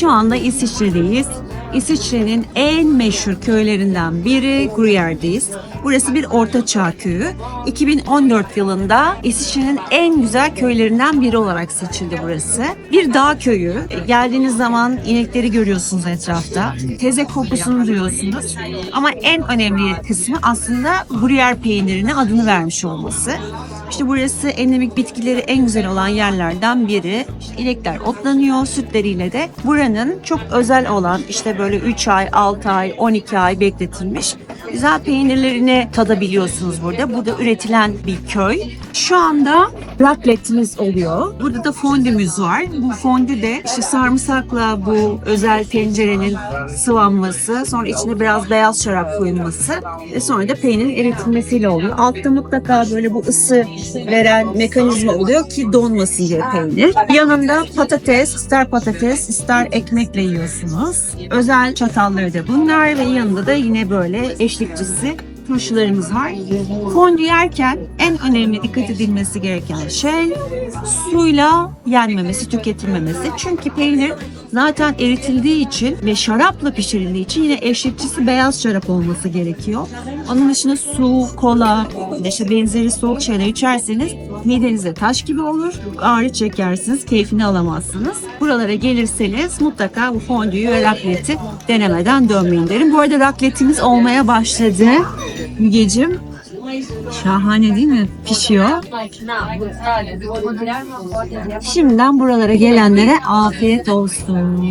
Şu anda İsviçre'deyiz. İsviçre'nin en meşhur köylerinden biri Gruyère'deyiz. Burası bir ortaçağ köyü. 2014 yılında İsviçre'nin en güzel köylerinden biri olarak seçildi burası. Bir dağ köyü. Geldiğiniz zaman inekleri görüyorsunuz etrafta. Teze kokusunu duyuyorsunuz. Ama en önemli kısmı aslında Gruyère peynirine adını vermiş olması. İşte burası endemik bitkileri en güzel olan yerlerden biri. İnekler otlanıyor, sütleriyle de buranın çok özel olan işte böyle 3 ay, 6 ay, 12 ay bekletilmiş güzel peynirlerini tadabiliyorsunuz burada. Burada üretilen bir köy. Şu anda raclette'imiz oluyor. Burada da fondümüz var. Bu fondü de işte sarımsakla bu özel tencerenin sıvanması, sonra içine biraz beyaz şarap koyulması ve sonra da peynirin eritilmesiyle oluyor. Altta mutlaka böyle bu ısı veren mekanizma oluyor ki donmasın diye peynir. Yanında patates, ister patates, ister ekmekle yiyorsunuz. Özel çatalları da bunlar ve yanında da yine böyle eşlikçisi turşularımız var. Fondü yerken en önemli dikkat edilmesi gereken şey suyla yenmemesi, tüketilmemesi. Çünkü peynir zaten eritildiği için ve şarapla pişirildiği için yine eşlikçisi beyaz şarap olması gerekiyor. Onun dışında su, kola, işte benzeri soğuk şeyler içerseniz midenize taş gibi olur. Ağrı çekersiniz, keyfini alamazsınız. Buralara gelirseniz mutlaka bu fondüyü ve rakleti denemeden dönmeyin derim. Bu arada rakletimiz olmaya başladı. Mügecim. Şahane değil mi? Pişiyor. Şimdiden buralara gelenlere afiyet olsun.